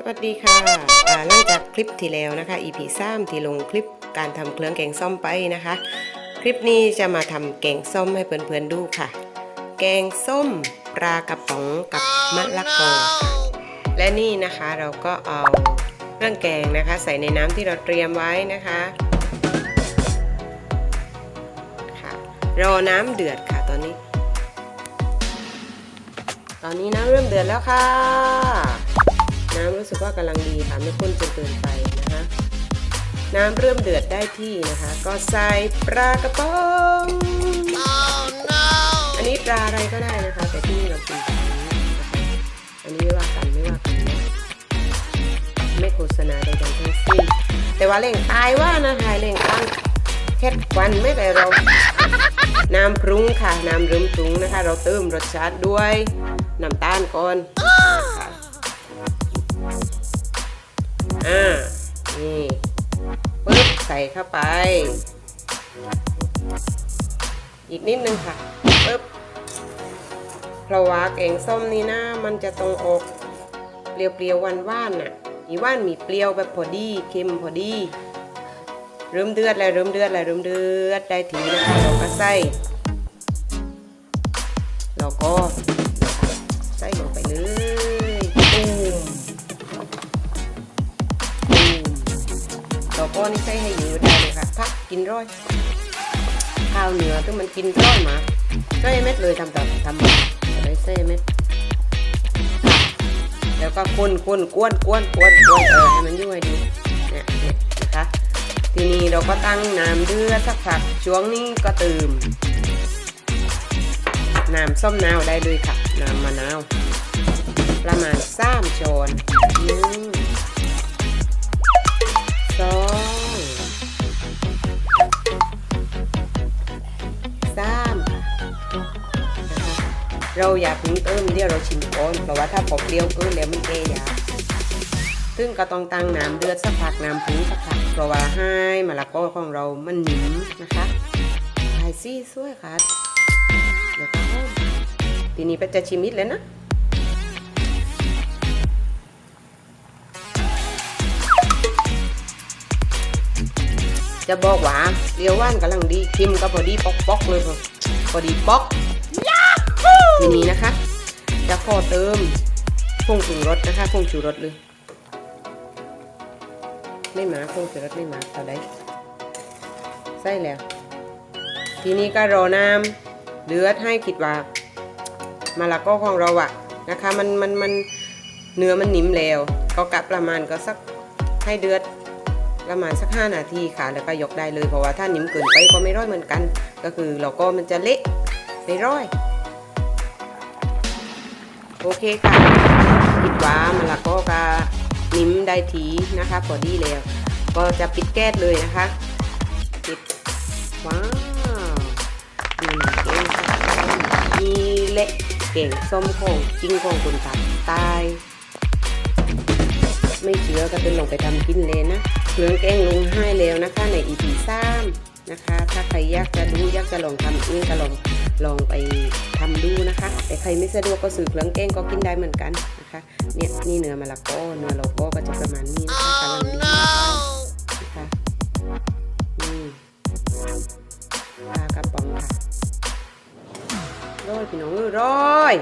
สวัสดีค่ะอ่าหลังจากคลิปที่แล้วนะคะ EP 3ที่ลงคลิปการทำเครื่องแกงส้มไปนะคะ คลิปนี้จะมาทำแกงส้มให้เพื่อนๆดูค่ะ แกงส้มปลากระป๋องกับมะละกอค่ะและนี่นะคะเราก็เอาเครื่องแกงนะคะ ใส่ในน้ำที่เราเตรียมไว้นะคะค่ะรอน้ำเดือดค่ะตอนนี้ ตอนนี้น้ำเริ่มเดือดแล้วค่ะ สึกว่ากำลังดีค่ะไม่ข้นจนเกินไปนะคะน้ำเริ่มเดือดได้ที่นะคะ ก็ใส่ปลากระป๋องอันนี้ปลาอะไรก็ได้นะคะ แต่ที่นี่เรากินปลานี้นะคะอันนี้ไม่ว่ากันไม่ว่ากันนะไม่โฆษณาใดๆทั้งสิ้นแต่ว่าเล่งตายว่านะคะเล่งตั้งเฮ็ดควันไม่แต่เราน้ำปรุงค่ะ น้ำรึมปรุงนะคะ เราเติมรสชาติด้วยน้ำตาลก่อน เข้าไป อีกนิดนึงค่ะปึ๊บเพราะว่าแกงส้มนี่นะมันจะตรงอกเปรี้ยวๆหวานๆน่ะอีว่านมีเปรี้ยวแบบพอดีเค็มพอดีเริ่มเดือดแล้วเริ่มเดือดแล้วเริ่มเดือดได้ทีนะคะเราก็ใส่เราก็ใส่ลงไปเลยตูมตูมเราก็นี่ใส่ให้ กินร้อยข้าวเหนือที่มันกินร้อยมาใส่เม็ดเลยทำแบบทำจะได้ใส่เม็ดแล้วก็คนคนกวนกวนกวนกวนเออให้มันยุ่ยดีเนี่ยเนี่ยนะคะทีนี้เราก็ตั้งน้ำเดือดสักพักช่วงนี้ก็เติมน้ำส้มนาวได้เลยค่ะน้ำมะนาวประมาณ เราอยากถึงเติมเดี๋ยวเราชิมก่อนเพราะว่าถ้าพอเปรี้ยวเกินแล้วมันเกยาซึ่งก็ต้องตั้งน้ำเดือดสักพักน้ำพุ้งสักพักเพราะว่าให้มะละกอของเรามันหนิมนะคะถ่ายซี่สวยค่ะเดี๋ยวก็ทีนี้ไปจะชิมนิดเลยนะจะบอกว่าเรียวว่านกำลังดีคิมก็พอดีป๊อกๆเลยพอพอดีป๊อก ทีนี้นะคะ จะขอเติมผงปรุงรสนะคะผงชูรสเลย ไม่หมาคงจะรสไม่หมาเอาได้ใส่แล้ว ทีนี้ก็รอน้ำเดือดให้คิดว่ามาละก็ของเราอะนะคะ มันมันมันเนื้อมันนิ่มแล้ว ก็กะประมาณก็สักให้เดือดประมาณสัก 5 นาทีค่ะ แล้วก็ยกได้เลย เพราะว่าถ้านิ่มเกินไปก็ไม่ร้อยเหมือนกัน ก็คือเราก็มันจะเละไม่ร้อย โอเคค่ะคิดว่ามันละก็กะนิ่มได้ทีนะคะพอดีแล้ว ก็จะปิดแก๊สเลยนะคะ ปิด ว้าวนี่เก่งค่ะมีเละเก่งส้มของจริงของคนตัดตายไม่เชื่อก็เป็นลงไปทำกินเลยนะ เครื่องแกงลงให้แล้วนะคะใน EP 3 นะคะ ถ้าใครอยากจะดูอยากจะลองทำเองก็ลองลองไปทำดูนะคะ แต่ใครไม่สะดวกก็ซื้อเครื่องแกงก็กินได้เหมือนกันนะคะเนี่ยนี่เนื้อมะละกอเนื้อโลโก้ก็จะประมาณนี้นะคะกำลังดีนะคะนี่ปลากระป๋องค่ะร้อยพี่น้องเอ้ยร้อย